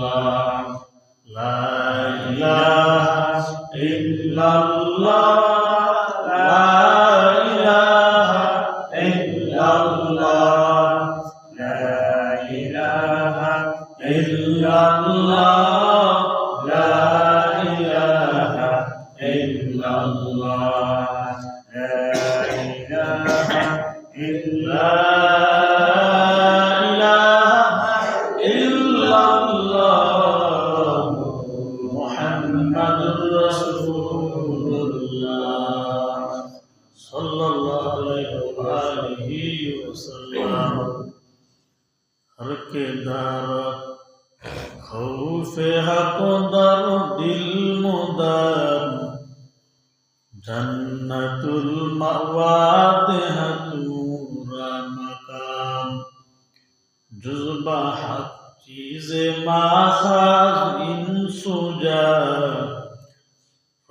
illallah la ilaha illallah Yeah. کے دار خوف حق در دل مدار جنت المعوات حتورا مقام جزبہ حق چیز ماخذ ان سجا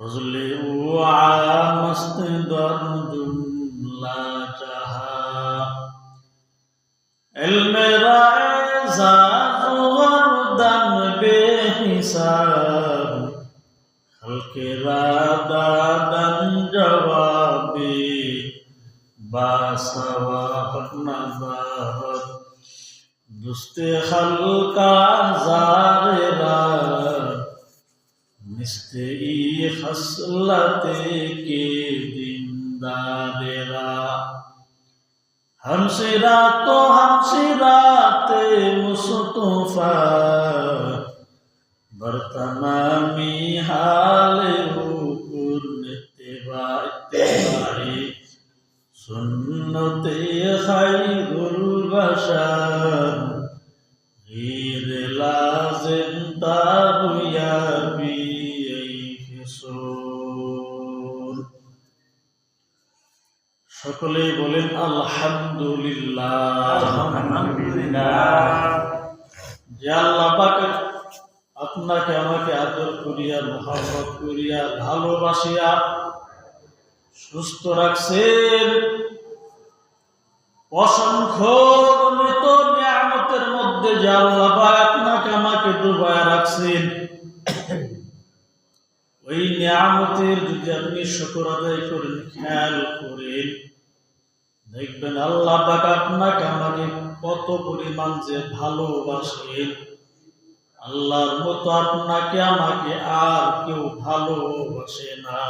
فضل اوعا مستدر جملہ جہا علم رائزہ وردن بے حساب خلق رادادن جوابی باسوا نظارت দুস্তে হালকা জারেরা মিস্তে ই হসলতে কে দিনদারেরা हमसे रातो हमसे रात मुस्तफ़ा बर्तमान সুন্নতে খাইরুল বাশার غير সকলে বলেন আলহামদুলিল্লাহ। আপনাকে আমাকে আদর করিয়া মহাবত করিয়া ভালোবাসিয়া সুস্থ রাখছেন। অসংখ্য মৃত নিয়ামতের মধ্যে যে আল্লাহ আপনাকে আমাকে ডুবায় রাখছেন। ওই নিয়ামতের যদি আপনি শুকর আদায় করেন খেয়াল করেন দেখবেন আল্লাহ পাক আপনাকে আমাকে কত পরিমাণ যে ভালোবাসেন। আল্লাহর মতো আপনাকে আমাকে আর কেউ ভালোবাসে না।